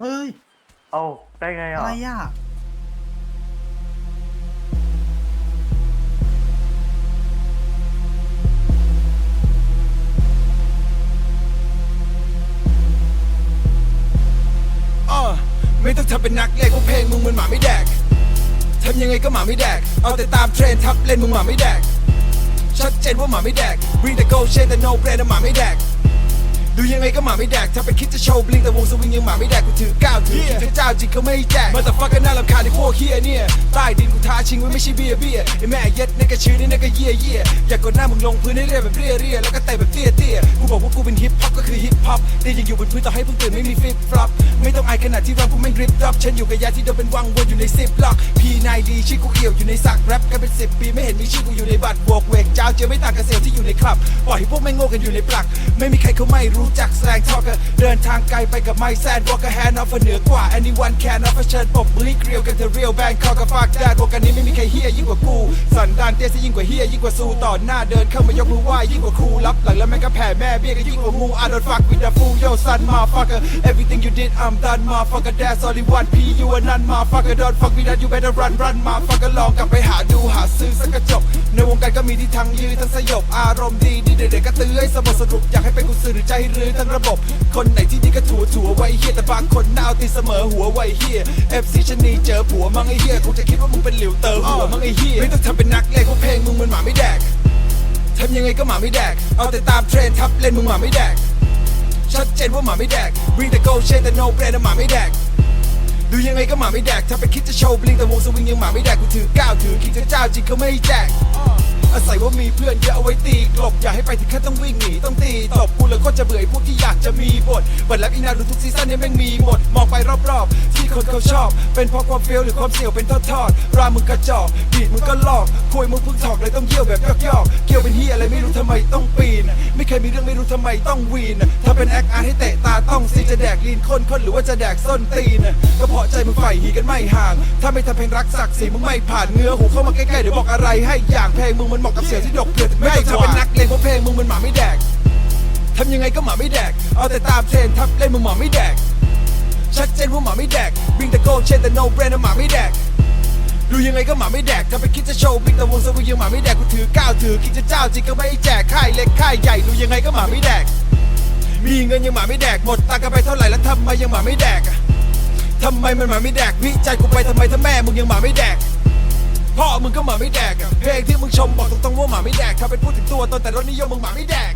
เฮ้ย เอาได้ไงอะอะไรอะอ้อไม่ต้องทำเป็นนักเลงเพราะเพลงมึงมันหมาไม่แดกทำยังไงก็หมาไม่แดก เอาแต่ตามเทรนด์ทับเล่นมึงหมาไม่แดก ชัดเจนว่าหมาไม่แดก bring the gold chain แต่ no brand นะหมาไม่แดก ดูยังไงก็หมาไม่แดก ถ้าไปคิดจะโชว์บลิงแต่วงสวิงยังหมาไม่แดกกูถือก้าวถือคิดเจ้าจริงเขาไม่แจกมาแต่ฟักกันน่ารำคาญในพวกเฮียเนี่ยใต้ดินกูท้าชิงไว้ไม่ใช่เบียร์เบียร์ไอแม่เย็ดในกระชื้อนี่ในกระเยี่ยเยี่ยอยากกดหน้ามึงลงพื้นให้เรียบแบบเรียเรียแล้วก็เตะแบบเตี้ยเตี้ยกูบอกว่ากูเป็นฮิปฮอปก็คือฮิปฮอปแต่ยังอยู่บนพื้นต่อให้เพิ่งตื่นไม่มีฟิปฟลอปไม่ต้องอายขนาดที่เรากูไม่กริปดับฉันอยู่กับยาที่เดินเป็นวังวนอยู่ในซิปล็อกพีนายดีชื่อกูเอี่ยวอยู่ในสักแรปกันเป็นสิบปีไม่เห็นมีชื่อกูอยู่ในบัตรบวกเวกเจ้าเจอไม่ต่างกับเซลที่อยู่ในคลับปล่อยให้พวกแม่งโง่กันอยู่ในปลัก ไม่มีใครเขาไม่รู้จักแสงทอกกันเดินทางไกลไปกับไม่แซนวอลกแฮนออฟเหนือกว่า anyone can offer เชิญปรบมือเกลียวกันเธอเรียลแบงคอกกับฟากแดดวการนี้ไม่มีใครเฮียยิ่งกว่ากูสันดานเตี้ยซะยิ่งกว่าเฮียยิ่งกว่าซูต่อหน้าเดินเข้ามายกมือไหว้ยิ่งกว่าครูรับหลังแล้วแม่งก็แผ่แม่เบี้ยก็ยิ่งกว่างู I don't fuck with the fool yo son motherfucker everything you did I'm done motherfucker that's only one P you a none motherfucker don't fuck with that you better run run motherfucker ลองกลับไปหาดูหาซื้อสักกระจกในวงการก็มีที่ทั้งยื้อทั้งสยบอารมณ์ดีดีเด็กๆก็ตื้อให้สมบสรุปอยากให้เป็นกุศลหรือใจรื้อทั้งระบบ คนไหนที่ดีก็ถูถูไว้เฮียแต่บางคนหน้าเอาตีเสมอหัวไว้เฮีย FC ชะนีเจอผัวมั้งไอ้เฮียคงจะคิดว่ามึงเป็นหลิวเตอร์หัวมั้งไอ้เฮียไม่ต้องทำเป็นนักเลงเพราะเพลงมึงมันหมาไม่แดกทำยังไงก็หมาไม่แดก เอาแต่ตามเทรนด์ทับเล่นมึงหมาไม่แดก ชัดเจนว่าหมาไม่แดก bring the gold chain แต่ no brand นะหมาไม่แดก ดูยังไงก็หมาไม่แดก ถ้าไปคิดจะโชว์บลิงแต่วงสวิงยังหมาไม่แดก กูถือก้าวถือคิดจะเจ้าจริงเขาไม่แจก อาศัยว่ามีเพื่อนเยอะเอาไว้ตีกลบอย่าให้ไปถึงขั้นต้องวิ่งหนีต้องตีตบกูเลยก็จะเบื่อไอ้พวกที่อยากจะมีบทเปิดแล้วอีนาดูทุกซีซั่นเนี่ยแม่งมีหมด มองไปรอบๆ ที่คนเขาชอบ เป็นเพราะความเฟี้ยวหรือความเสี่ยวเป็นทอดๆรามึงกระจอกบีดมึงก็ลอกคุยมึงพิ่งถอกเลยต้องเยี่ยวแบบยอกๆเกี่ยวเป็นเฮียอะไรไม่รู้ทำไมต้องปีน ไม่เคยมีเรื่องไม่รู้ทำไมต้องวีนถ้าเป็นแอคอาร์ให้เตะตาต้องซีจะ ตีนข้นข้นหรือว่าจะแดกส้นตีนก็เพราะใจมึงใฝ่หีกันไม่ห่าง ถ้าไม่ทำเพลงรักศักดิ์ศรีมึงไม่ผ่านเงื้อหูเข้ามาใกล้ๆเดี๋ยวบอกอะไรให้อย่างเพลงมึงมันเหมาะกับเสียงที่ดกเพื่อถึงไม่ต้องทำเป็นนักเลงเพราะเพลงมึงมันหมาไม่แดกทำยังไงก็หมาไม่แดก เอาแต่ตามเทรนทับเล่นมึงหมาไม่แดก ชัดเจนว่าหมาไม่แดก bring the gold chain แต่ no brand นะหมาไม่แดกดูยังไงก็หมาไม่แดกถ้าไปคิดจะโชว์ bring the วงสวิงยังหมาไม่แดกกูถือก้าวถือคิดจะเจ้าจริงก็ไม่แจกค่ายเล็กค่ายใหญ่ดูยังไงก็หมาไม่แดก มีเงินยังหมาไม่แดกหมดตังค์กันไปเท่าไหร่แล้วทำไมยังหมาไม่แดกอะทำไมมันหมาไม่แดกวิจัยกูไปทำไมถ้าแม่มึงยังหมาไม่แดกพ่อมึงก็หมาไม่แดกอะเพลงที่มึงชมบอกตรงๆว่าหมาไม่แดกถ้าเป็นพูดถึงตัวตนแต่รถนิยมมึงหมาไม่แดก